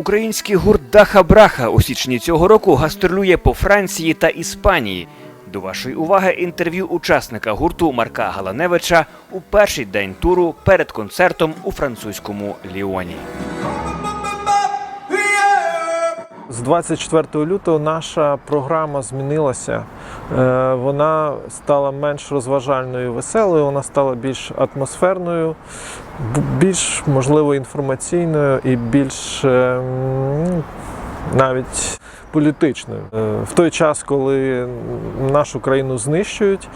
Український гурт Даха Браха у січні цього року гастролює по Франції та Іспанії. До вашої уваги інтерв'ю учасника гурту Марка Галаневича у перший день туру перед концертом у французькому Ліоні. З 24 лютого наша програма змінилася. Е, Вона стала менш розважальною, веселою, вона стала більш атмосферною, більш можливо інформаційною і більш е, навіть політичною. Е, В той час, коли нашу країну знищують,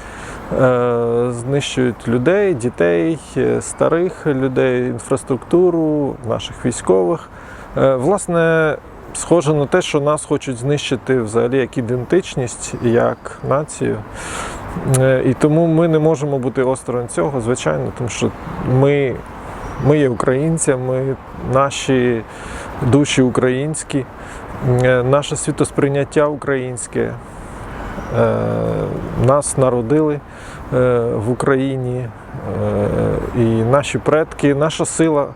знищують людей, дітей, старих людей, інфраструктуру, наших військових. Власне, схоже на те, що нас хочуть знищити взагалі як ідентичність, як націю. Е, І тому ми не можемо бути осторонь цього, звичайно, тому що ми, ми є українцями, наші душі українські, е, наше світосприйняття українське. Е, Нас народили е, в Україні, е, і наші предки, наша сила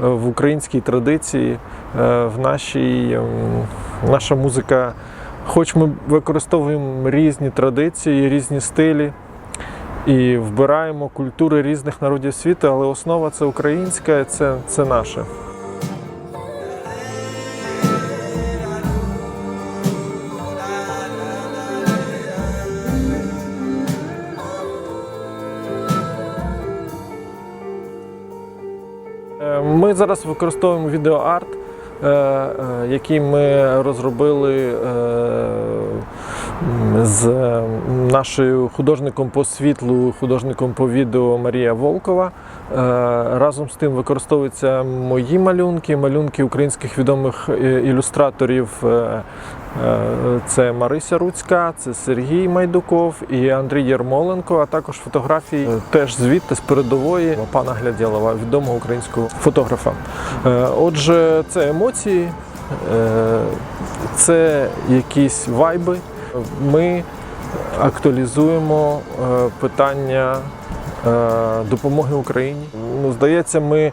в українській традиції, в нашій наша музика. Хоч ми використовуємо різні традиції, різні стилі і вбираємо культури різних народів світу, але основа це українська, це, це наше. Ми зараз використовуємо відеоарт, е, е, який ми розробили е, з нашою художником по світлу, художником по відео Марія Волкова. Разом з тим використовуються мої малюнки, малюнки українських відомих ілюстраторів. Е, Це Марися Руцька, це Сергій Майдуков і Андрій Єрмоленко, а також фотографії е, теж звідти з передової пана Глядєлова, відомого українського фотографа. Е, Отже, це емоції, це якісь вайби. Ми актуалізуємо питання допомоги Україні. Ну, здається, ми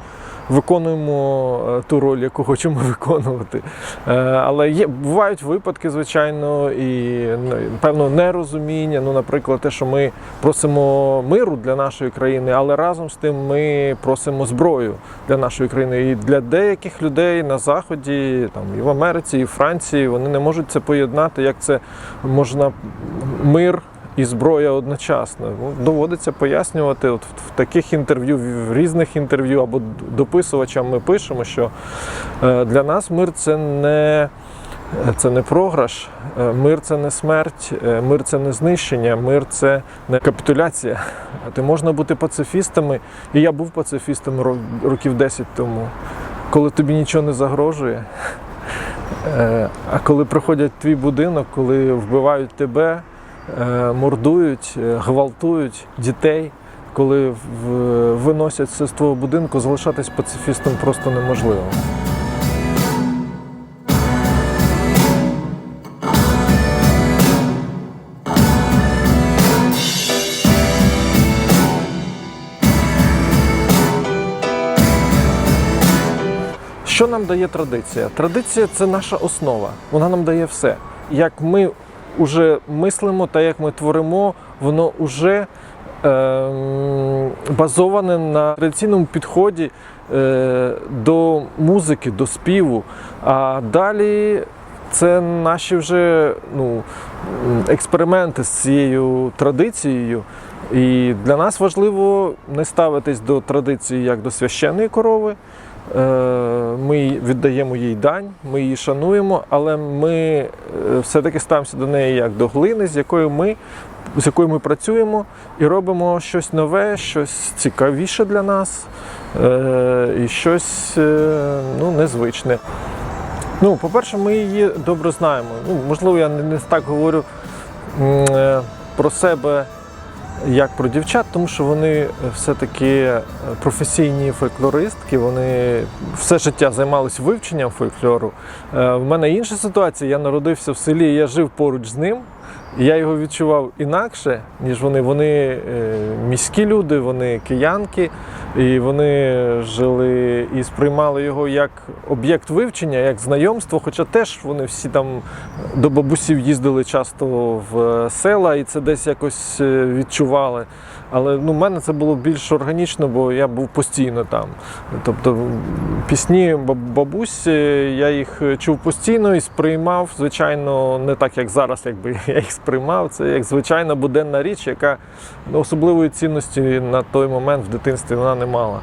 виконуємо е, ту роль, яку хочемо виконувати. Е, Але є бувають випадки, звичайно, і ну, певно нерозуміння. Ну, наприклад, те, що ми просимо миру для нашої країни, але разом з тим ми просимо зброю для нашої країни. І для деяких людей на заході, там і в Америці, і в Франції, вони не можуть це поєднати, як це можна мир. І зброя одночасно. Ну, доводиться пояснювати от в, таких інтерв'ю, в різних інтерв'ю або дописувачам ми пишемо, що е, для нас мир це не, це не програш, е, мир це не смерть, е, мир це не знищення, мир це не капітуляція. Ти можна бути пацифістами, і я був пацифістом років 10 тому, коли тобі нічого не загрожує. А коли приходять в твій будинок, коли вбивають тебе, мордують, е, гвалтують дітей, коли виносять з твого будинку, залишатись пацифістом просто неможливо. Що нам дає традиція? Традиція це наша основа. Вона нам дає все. Як ми вже мислимо та як ми творимо, воно вже ем, базоване на традиційному підході е, до музики, до співу. А далі це наші вже ну, експерименти з цією традицією. І для нас важливо не ставитись до традиції як до священної корови. Е, Ми віддаємо їй дань, ми її шануємо, але ми е, все-таки ставимося до неї як до глини, з якою ми, з якою ми працюємо і робимо щось нове, щось цікавіше для нас е, і щось ну, незвичне. Ну, по-перше, ми її добре знаємо. Ну, можливо, я не, так говорю про себе як про дівчат, тому що вони е, все-таки е, професійні фольклористки, вони все життя займалися вивченням фольклору. Е, В мене інша ситуація. Я народився в селі, я жив поруч з ним. Я його відчував інакше, ніж вони. Вони е, міські люди, вони киянки, і вони жили і сприймали його як об'єкт вивчення, як знайомство. Хоча теж вони всі там до бабусів їздили часто в села, і це десь якось е, відчували. Але ну, в мене це було більш органічно, бо я був постійно там. Тобто пісні баб- бабусь, е, я їх чув постійно і сприймав, звичайно, не так, як зараз, якби я їх сприймав. Це як звичайна буденна річ, яка ну, особливої цінності на той момент в дитинстві вона не мала.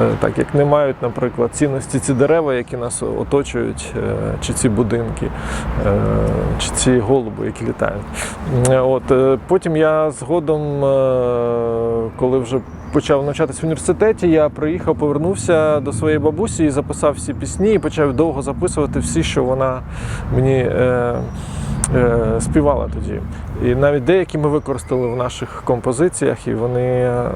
Е, Так як не мають, наприклад, цінності ці дерева, які нас оточують, е, чи ці будинки, е, чи ці голуби, які літають. От, потім я згодом, коли вже почав навчатися в університеті, я приїхав, повернувся до своєї бабусі і записав всі пісні, і почав довго записувати всі, що вона мені співала тоді. І навіть деякі ми використали в наших композиціях, і вони е,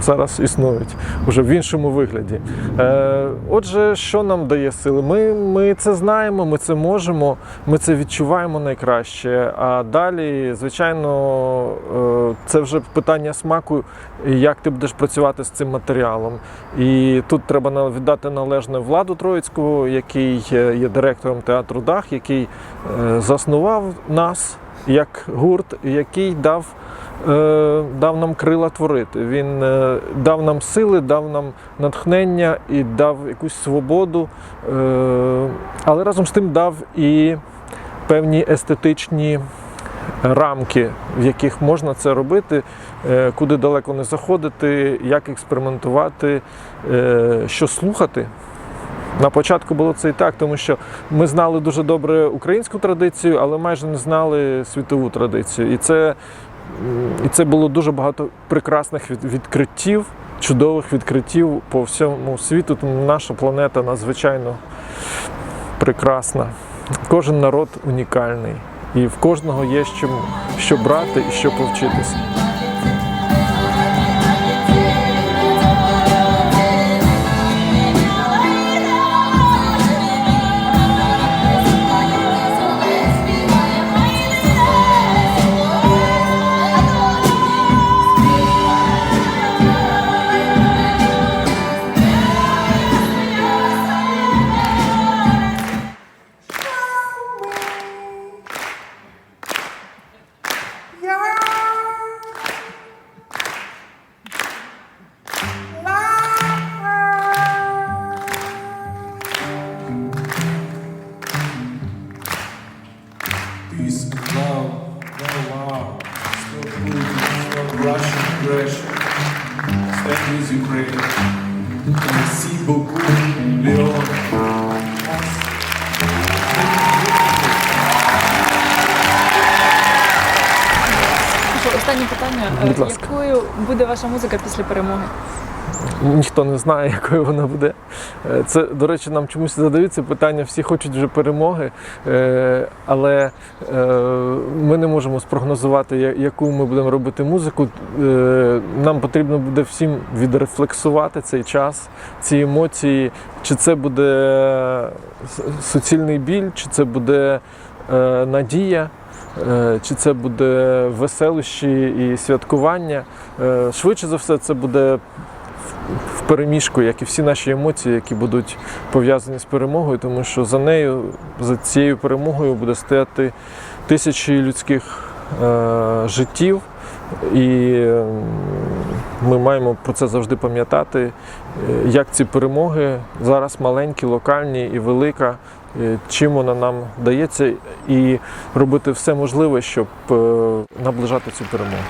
зараз існують вже в іншому вигляді. Е, отже, що нам дає сили? Ми, ми це знаємо, ми це можемо, ми це відчуваємо найкраще. А далі, звичайно, е, це вже питання смаку, як ти будеш працювати з цим матеріалом. І тут треба віддати належне владу Троїцького, який є директором театру Дах, який заснував нас як гурт, який дав, е, дав нам крила творити. Він е, дав нам сили, дав нам натхнення і дав якусь свободу, е, але разом з тим дав і певні естетичні рамки, в яких можна це робити, куди далеко не заходити, як експериментувати, що слухати. На початку було це і так, тому що ми знали дуже добре українську традицію, але майже не знали світову традицію. І це, і це було дуже багато прекрасних відкриттів, чудових відкриттів по всьому світу. Тому наша планета надзвичайно прекрасна. Кожен народ унікальний. І в кожного є чим що брати і що повчитися. No wow. Stop Putin, stop Russian aggression. Stand with Ukraine. Merci beaucoup, Léon. Останнє питання. Е, Будь ласка. Якою буде ваша музика після перемоги? Ніхто не знає, якою вона буде. Е, Це, до речі, нам чомусь задають це питання. Всі хочуть вже перемоги, е, але ми не можемо спрогнозувати, яку ми будемо робити музику. Нам потрібно буде всім відрефлексувати цей час, ці емоції. Чи це буде суцільний біль, чи це буде надія. Е, Чи це буде веселощі і святкування? Е, Швидше за все, це буде в переміжку, як і всі наші емоції, які будуть пов'язані з перемогою, тому що за нею, за цією перемогою буде стояти тисячі людських е, життів, і ми маємо про це завжди пам'ятати, як ці перемоги зараз маленькі, локальні і велика. Е, Чим вона нам дається, і робити все можливе, щоб е, наближати цю перемогу.